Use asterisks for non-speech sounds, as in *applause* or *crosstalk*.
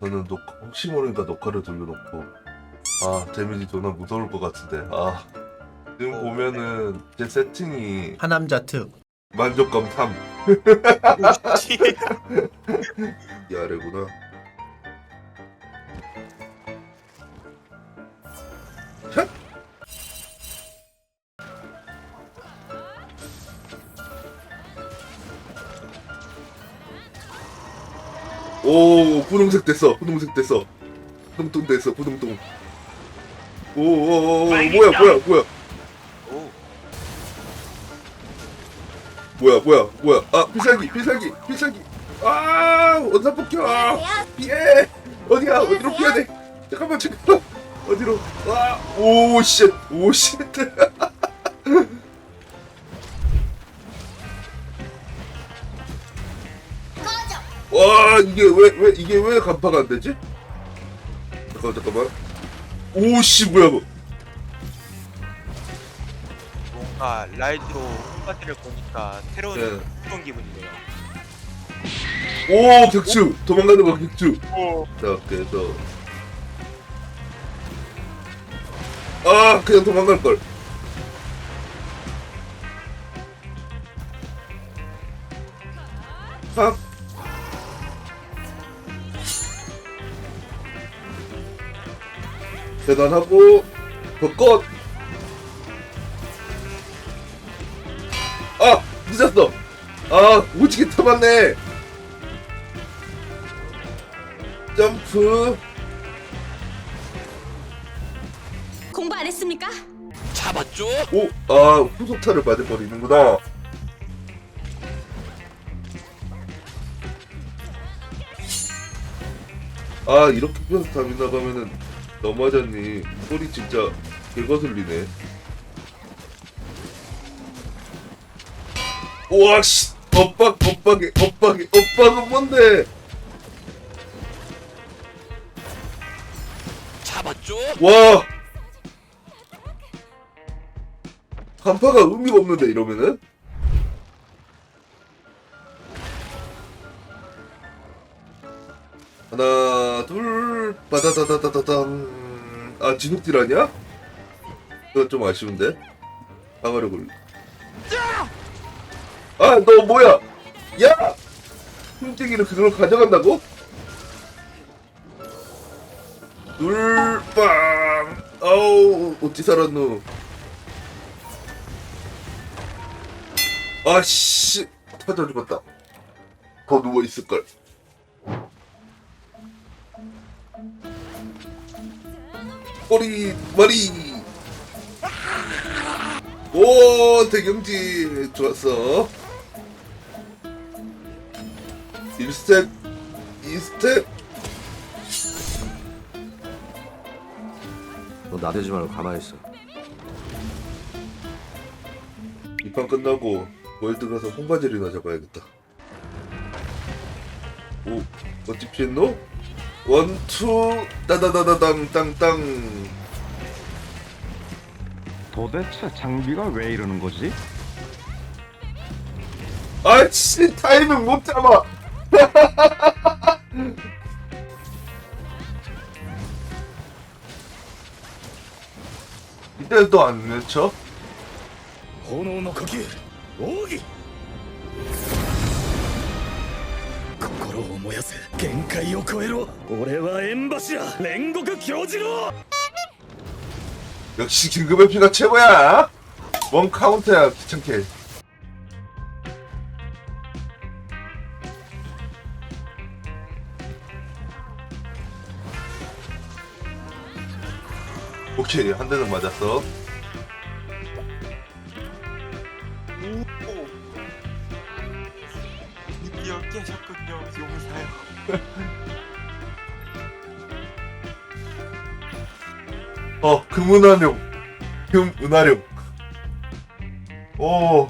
저는 녹화, 혹시 모르니까 녹화를 돌려놓고. 아 데미지 존나 무서울 것 같은데. 아 지금 어, 보면은 제 세팅이 하남자 특. 만족감 3 이 아래구나 오 분홍색 됐어 분홍색 됐어. 분홍 됐어 분홍 오오오 뭐야 뭐야 뭐야. 오, 뭐야 뭐야 뭐야. 아 필살기 필살기 필살기. 아 원사 폭격 피해 어디야? 어디로 피해야 돼? 잠깐만 잠깐만. 어디로? 와오쉣오쉣 *laughs* 와 이게 왜 왜 이게 왜 간파가 안 되지? 잠깐만 잠깐만. 오씨 뭐야 뭐 뭔가 라이드로 홈바디를 보니까 새로운 예. 그런 기분이네요. 오 격추 도망가는 거 격추 오, 자 그래서 아 그냥 도망갈 걸. 하 대단하고 벚꽃 아 늦었어 아 오지게 타봤네 점프 공부 안 했습니까? 잡았죠? 오, 아 후속타를 맞아버리는구나. 아 이렇게 펴서 답이 나가면은 넘어졌니? 소리 진짜 개거슬리네. 우와 씨, 엇박 엇박이 엇박이 엇박은 뭔데? 잡았죠? 와 간파가 의미가 없는데 이러면은 하나 둘 빠다다다다다당 아 진흙질 아니야? 그거 좀 아쉬운데? 방어력 올리 아너 뭐야? 야! 흉쟁이를 그걸 가져간다고? 둘빵. 아우 어찌 살았노? 아씨 터져 죽었다. 더 누워있을걸 꼬리 머리 오 대경지 좋았어 1스텝 2스텝 너 나대지 말고 가만히 있어. 이판 끝나고 월드 가서 홍바지리나 잡아야겠다. 오, 어찌 피했노? 원투 따다다다당 땅땅. 도대체 장비가 왜 이러는 거지? 아씨 타이밍 못 잡아. *laughs* 이때도 안 외쳐? 炎の呼吸奥義 界を超えろ俺は縁柱煉獄教授郎 역시 긴급의 피가 최고야. 원 카운터야 귀찮게. 오케이 한 대는 맞았어. 깨셨군요, 용사요. 어 금은환용, 금은하룡. 오